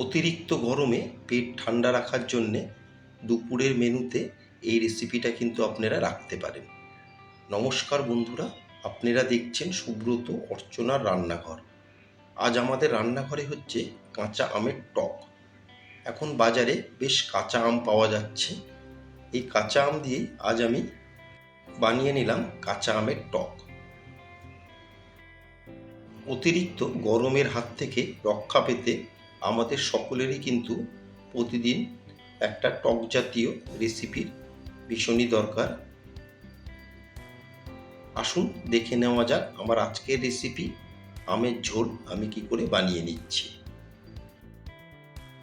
অতিরিক্ত গরমে পেট ঠান্ডা রাখার জন্যে দুপুরের মেনুতে এই রেসিপিটা কিন্তু আপনারা রাখতে পারেন। নমস্কার বন্ধুরা, আপনারা দেখছেন সুব্রত অর্চনার রান্নাঘর। আজ আমাদের রান্নাঘরে হচ্ছে কাঁচা আমের টক। এখন বাজারে বেশ কাঁচা আম পাওয়া যাচ্ছে। এই কাঁচা আম দিয়েই আজ আমি বানিয়ে নিলাম কাঁচা আমের টক। অতিরিক্ত গরমের হাত থেকে রক্ষা পেতে আমাদের সকলেরই কিন্তু প্রতিদিন একটা টক জাতীয় রেসিপির ভীষণই দরকার। আসুন, দেখে নেওয়া যাক আমার আজকের রেসিপি আমের ঝোল আমি কি করে বানিয়ে নিচ্ছি।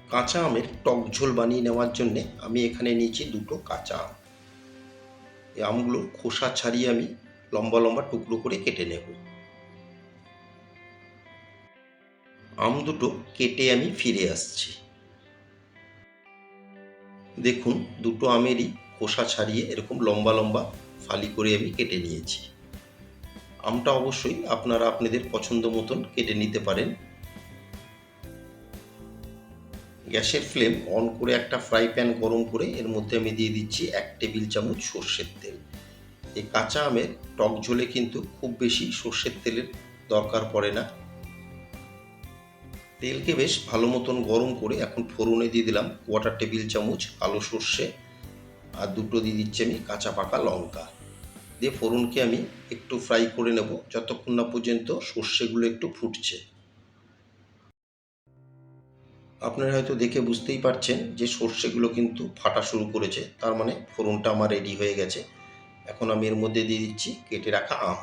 কাঁচা আমের টক ঝোল বানিয়ে নেওয়ার জন্যে আমি এখানে নিয়েছি দুটো কাঁচা আম। এই আমগুলোর খোসা ছাড়িয়ে আমি লম্বা লম্বা টুকরো করে কেটে নেব। আম দুটো কেটে আমি ফিরে আসছি। দেখুন, দুটো আমেরই খোসা ছাড়িয়ে এরকম লম্বা লম্বা ফালি করে আমি কেটে নিয়েছি। আমটা অবশ্যই আপনারা আপনাদের পছন্দ মতন কেটে নিতে পারেন। গ্যাসের ফ্লেম অন করে একটা ফ্রাই প্যান গরম করে এর মধ্যে আমি দিয়ে দিচ্ছি এক টেবিল চামচ সর্ষের তেল। এই কাঁচা আমের টক ঝোলে কিন্তু খুব বেশি সর্ষের তেলের দরকার পড়ে না। তেলকে বেশ ভালো মতন গরম করে এখন ফোড়নে দিয়ে দিলাম কোয়াটার টেবিল চামচ কালো সর্ষে আর দুটো দিয়ে দিচ্ছি আমি কাঁচা পাকা লঙ্কা। দিয়ে ফোড়নকে আমি একটু ফ্রাই করে নেব যতক্ষণ না পর্যন্ত সর্ষেগুলো একটু ফুটছে। আপনারা হয়তো দেখে বুঝতেই পারছেন যে সর্ষেগুলো কিন্তু ফাটা শুরু করেছে, তার মানে ফোড়নটা আমার রেডি হয়ে গেছে। এখন আমি এর মধ্যে দিয়ে দিচ্ছি কেটে রাখা আম।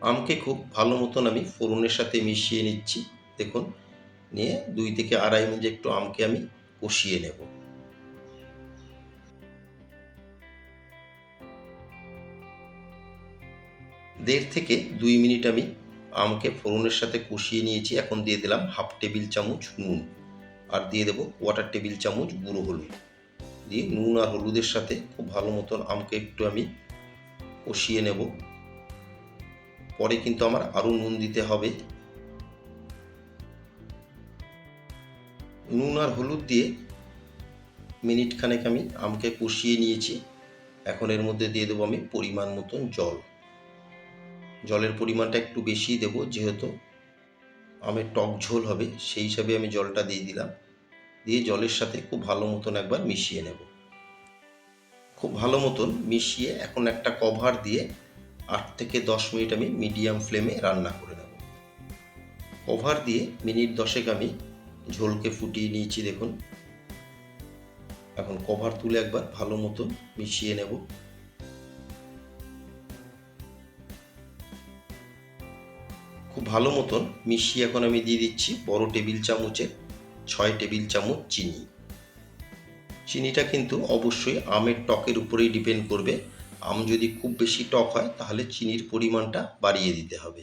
আমকে খুব ভালো মতন আমি ফোড়নের সাথে মিশিয়ে নিচ্ছি। দেখুন নিয়ে দুই থেকে আড়াই মিনিট একটু আমকে আমি কষিয়ে নেব। দেড় থেকে দুই মিনিট আমি আমকে ফোড়নের সাথে কষিয়ে নিয়েছি। এখন দিয়ে দিলাম হাফ টেবিল চামচ নুন আর দিয়ে দেবো কোয়াটার টেবিল চামচ গুঁড়ো হলুদ। দিয়ে নুন আর হলুদের সাথে খুব ভালো মতন আমকে একটু আমি কষিয়ে নেব। পরে কিন্তু আমার আরও নুন দিতে হবে। নুন আর হলুদ দিয়ে মিনিট খানেক আমি আমকে কষিয়ে নিয়েছি। এখন এর মধ্যে দিয়ে দেবো আমি পরিমাণ মতন জল। জলের পরিমাণটা একটু বেশি দেব, যেহেতু আমের টক ঝোল হবে, সেই হিসাবে আমি জলটা দিয়ে দিলাম। দিয়ে জলের সাথে খুব ভালো মতন একবার মিশিয়ে নেব। খুব ভালো মতন মিশিয়ে এখন একটা কভার দিয়ে আট থেকে দশ মিনিট আমি মিডিয়াম ফ্লেমে রান্না করে নেব। কভার দিয়ে মিনিট দশেক আমি ঝোলকে ফুটিয়ে নিয়েছি দেখুন। এখন কভার তুলে একবার ভালো মতন মিশিয়ে নেব। খুব ভালো মতন মিশিয়ে এখন আমি দিয়ে দিচ্ছি বড় টেবিল চামচের ছয় টেবিল চামচ চিনি। চিনিটা কিন্তু অবশ্যই আমের টকের উপরেই ডিপেন্ড করবে। আম যদি খুব বেশি টক হয় তাহলে চিনির পরিমাণটা বাড়িয়ে দিতে হবে।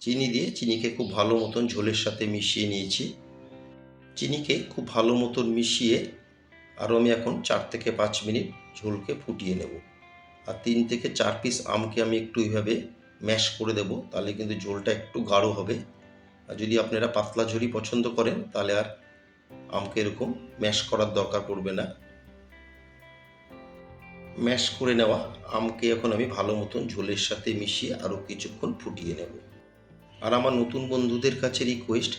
চিনি দিয়ে চিনিকে খুব ভালো মতন ঝোলের সাথে মিশিয়ে নিয়েছি। চিনিকে খুব ভালো মতন মিশিয়ে আরও আমি এখন চার থেকে পাঁচ মিনিট ঝোলকে ফুটিয়ে নেব। আর তিন থেকে চার পিস আমকে আমি একটু এইভাবে ম্যাশ করে দেব, তাহলে কিন্তু ঝোলটা একটু গাঢ় হবে। আর যদি আপনারা পাতলা ঝোলই পছন্দ করেন, তাহলে আর আমকে এরকম ম্যাশ করার দরকার পড়বে না। ম্যাশ করে নেওয়া আমকে এখন আমি ভালো মতন ঝোলের সাথে মিশিয়ে আরও কিছুক্ষণ ফুটিয়ে নেব। আর আমার নতুন বন্ধুদের কাছে রিকোয়েস্ট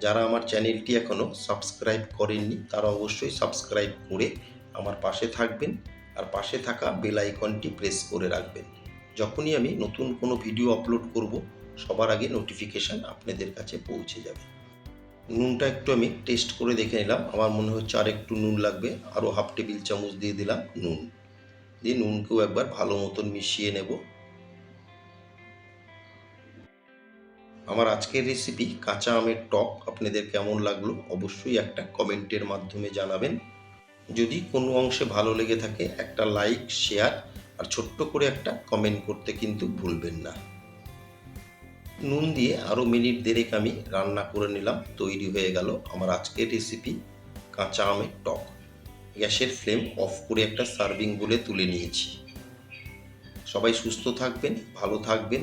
যারা আমার চ্যানেলটি এখনও সাবস্ক্রাইব করেননি, তারা অবশ্যই সাবস্ক্রাইব করে আমার পাশে থাকবেন আর পাশে থাকা বেল আইকনটি প্রেস করে রাখবেন। যখনই আমি নতুন কোনো ভিডিও আপলোড করব, সবার আগে নোটিফিকেশান আপনাদের কাছে পৌঁছে যাবে। নুনটা একটু আমি টেস্ট করে দেখে নিলাম। আমার মনে হচ্ছে আর একটু নুন লাগবে। আরও হাফ টেবিল চামচ দিয়ে দিলাম নুন। দিয়ে নুনকেও একবার ভালো মতন মিশিয়ে নেব। আমার আজকের রেসিপি কাঁচা আমের টক আপনাদের কেমন লাগল অবশ্যই একটা কমেন্টের মাধ্যমে জানাবেন। যদি কোনো অংশে ভালো লেগে থাকে, একটা লাইক শেয়ার আর ছোট্ট করে একটা কমেন্ট করতে কিন্তু ভুলবেন না। নুন দিয়ে আরও মিনিট দেড়েক আমি রান্না করে নিলাম, তৈরি হয়ে গেল আমার আজকের রেসিপি কাঁচা আমের টক। গ্যাসের ফ্লেম অফ করে একটা সার্ভিং বলে তুলে নিয়েছি। সবাই সুস্থ থাকবেন, ভালো থাকবেন।